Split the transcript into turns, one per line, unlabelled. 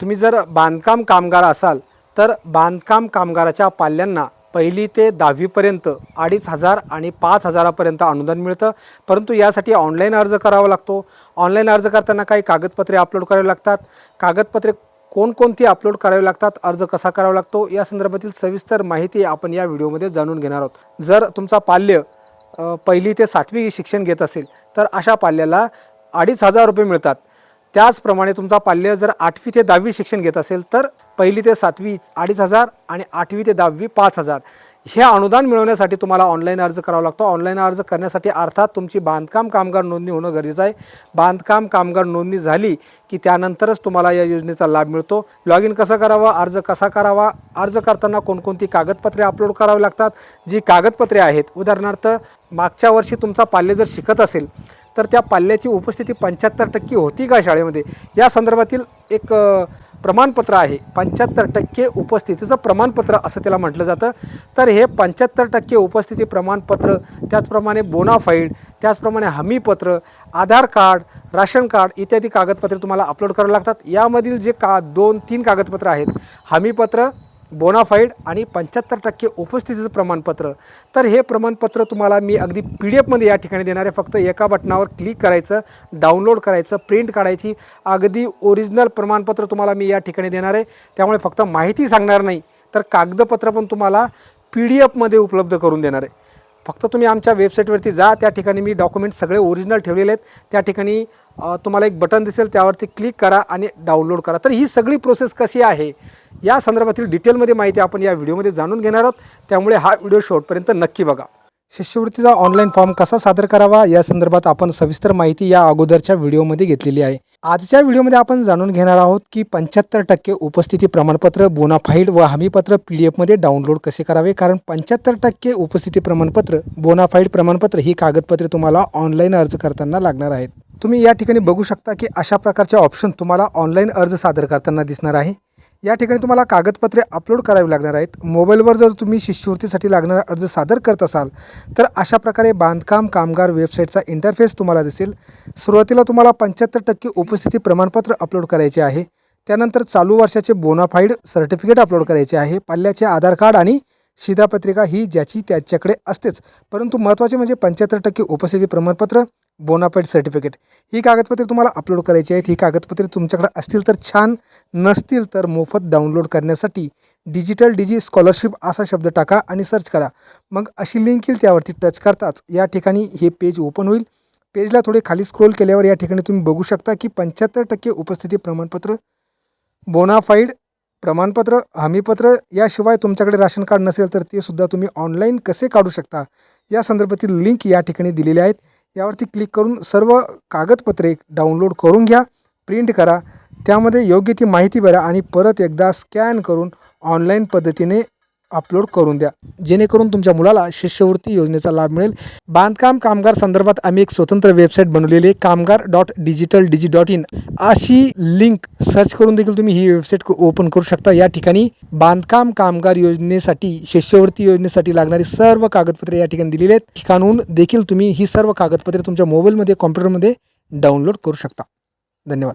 तुम्ही जर बांधकाम कामगार असाल तर बांधकाम कामगाराच्या पाल्यांना पहिली ते दहावीपर्यंत अडीच हजार आणि पाच हजारापर्यंत अनुदान मिळतं. परंतु यासाठी ऑनलाईन अर्ज करावा लागतो. ऑनलाईन अर्ज करताना काही कागदपत्रे अपलोड करावी लागतात. कागदपत्रे कोणकोणती अपलोड करावी लागतात अर्ज कसा करावा लागतो या संदर्भातील सविस्तर माहिती आपण या व्हिडिओमध्ये जाणून घेणार आहोत. जर तुमचा पाल्य पहिली ते सातवी शिक्षण घेत असेल तर अशा पाल्याला अडीच हजार रुपये मिळतात. त्याचप्रमाणे तुमचा पाल्य जर आठवी ते दहावी शिक्षण घेत असेल तर पहिली ते सातवी अडीच हजार आणि आठवी ते दहावी पाच हजार. हे अनुदान मिळवण्यासाठी तुम्हाला ऑनलाईन अर्ज करावा लागतो. ऑनलाईन अर्ज करण्यासाठी अर्थात तुमची बांधकाम कामगार नोंदणी होणं गरजेचं आहे. बांधकाम कामगार नोंदणी झाली की त्यानंतरच तुम्हाला या योजनेचा लाभ मिळतो. लॉग इन कसं करावं? अर्ज कसा करावा? अर्ज करताना कोणकोणती कागदपत्रे अपलोड करावी लागतात? जी कागदपत्रे आहेत उदाहरणार्थ मागच्या वर्षी तुमचा पाल्य जर शिकत असेल तर त्या पाल्याची उपस्थिती पंच्याहत्तर टक्के होती का शाळेमध्ये? या संदर्भातील एक प्रमाणपत्र आहे. पंच्याहत्तर टक्के उपस्थितीचं प्रमाणपत्र असं त्याला म्हटलं जातं. तर हे पंच्याहत्तर टक्के उपस्थिती प्रमाणपत्र त्याचप्रमाणे बोनाफाईड त्याचप्रमाणे हमीपत्र आधार कार्ड राशन कार्ड इत्यादी कागदपत्रे तुम्हाला अपलोड करावं लागतात. यामधील जे का दोन तीन कागदपत्र आहेत हमीपत्र बोनाफाईड आणि पंच्याहत्तर टक्के उपस्थितीचं प्रमाणपत्र. तर हे प्रमाणपत्र तुम्हाला मी अगदी पी डी एफमध्ये या ठिकाणी देणार आहे. फक्त एका बटनावर क्लिक करायचं डाउनलोड करायचं प्रिंट काढायची अगदी ओरिजिनल प्रमाणपत्र तुम्हाला मी या ठिकाणी देणार आहे. त्यामुळे फक्त माहिती सांगणार नाही तर कागदपत्र पण तुम्हाला पी डी एफमध्ये उपलब्ध करून देणार आहे. फक्त तुम्ही आमच्या वेबसाईटवरती जा त्या ठिकाणी मी डॉक्युमेंट सगळे ओरिजिनल ठेवलेले आहेत. त्या ठिकाणी तुम्हाला एक बटन दिसेल त्यावरती क्लिक करा आणि डाउनलोड करा. तर ही सगळी प्रोसेस कशी आहे या संदर्भातील डिटेलमध्ये माहिती आपण या व्हिडिओमध्ये जाणून घेणार आहोत. त्यामुळे हा व्हिडिओ शेवटपर्यंत नक्की बघा. शिष्यवृत्तीचा ऑनलाईन फॉर्म कसा सादर करावा? या संदर्भात आपण सविस्तर माहिती या अगोदरच्या व्हिडिओमध्ये घेतलेली आहे. आजच्या व्हिडिओमध्ये आपण जाणून घेणार आहोत की पंच्याहत्तर टक्के उपस्थिती प्रमाणपत्र बोनाफाईड व हमीपत्र पी डी एफमध्ये डाउनलोड कसे करावे? कारण पंच्याहत्तर टक्के उपस्थिती प्रमाणपत्र बोनाफाईड प्रमाणपत्र ही कागदपत्रे तुम्हाला ऑनलाईन अर्ज करताना लागणार आहेत. तुम्ही या ठिकाणी बघू शकता की अशा प्रकारचे ऑप्शन तुम्हाला ऑनलाईन अर्ज सादर करताना दिसणार आहे. या ठिकाणी तुम्हाला कागदपत्रे अपलोड करावी लागणार आहेत. मोबाईलवर जर तुम्ही शिष्यवृत्तीसाठी लागणारा अर्ज सादर करत असाल तर अशा प्रकारे बांधकाम कामगार वेबसाईटचा इंटरफेस तुम्हाला दिसेल. सुरुवातीला तुम्हाला पंच्याहत्तर टक्के उपस्थिती प्रमाणपत्र अपलोड करायचे आहे. त्यानंतर चालू वर्षाचे बोनाफाईड सर्टिफिकेट अपलोड करायचे आहे. पाल्याचे आधार कार्ड आणि शिधापत्रिका ही ज्याची त्याच्याकडे असतेच. परंतु महत्त्वाचे म्हणजे पंच्याहत्तर टक्के उपस्थिती प्रमाणपत्र बोनाफाईड सर्टिफिकेट ही कागदपत्रे तुम्हाला अपलोड करायची आहेत. ही कागदपत्रे तुमच्याकडे असतील तर छान नसतील तर मोफत डाउनलोड करण्यासाठी डिजिटल डिजी स्कॉलरशिप असा शब्द टाका आणि सर्च करा. मग अशी लिंक येईल त्यावरती टच करताच. या ठिकाणी हे पेज ओपन होईल. पेजला थोडे खाली स्क्रोल केल्यावर या ठिकाणी तुम्ही बघू शकता की पंच्याहत्तर टक्के उपस्थिती प्रमाणपत्र बोनाफाईड प्रमाणपत्र हमीपत्र याशिवाय तुमच्याकडे राशन कार्ड नसेल तर ते सुद्धा तुम्ही ऑनलाईन कसे काढू शकता? या संदर्भातील लिंक या ठिकाणी दिलेली आहेत. यावरती क्लिक करून सर्व कागदपत्रे डाउनलोड करून घ्या प्रिंट करा. त्यामध्ये योग्य ती माहिती भरा आणि परत एकदा स्कॅन करून ऑनलाईन पद्धतीने अपलोड करून द्या. जेणेकरून तुमच्या मुलाला शिष्यवृत्ती योजनेचा लाभ मिळेल. बांधकाम कामगार संदर्भात आम्ही एक स्वतंत्र वेबसाईट बनवलेली आहे कामगार dot digital digi dot in अशी लिंक सर्च करून देखील तुम्ही ही वेबसाईट ओपन करू शकता. या ठिकाणी बांधकाम कामगार योजनेसाठी शिष्यवृत्ती योजनेसाठी लागणारी सर्व कागदपत्रे या ठिकाणी दिलेली आहेत. ठिकाणून देखील तुम्ही ही सर्व कागदपत्रे तुमच्या मोबाईलमध्ये कॉम्प्युटरमध्ये डाउनलोड करू शकता. धन्यवाद.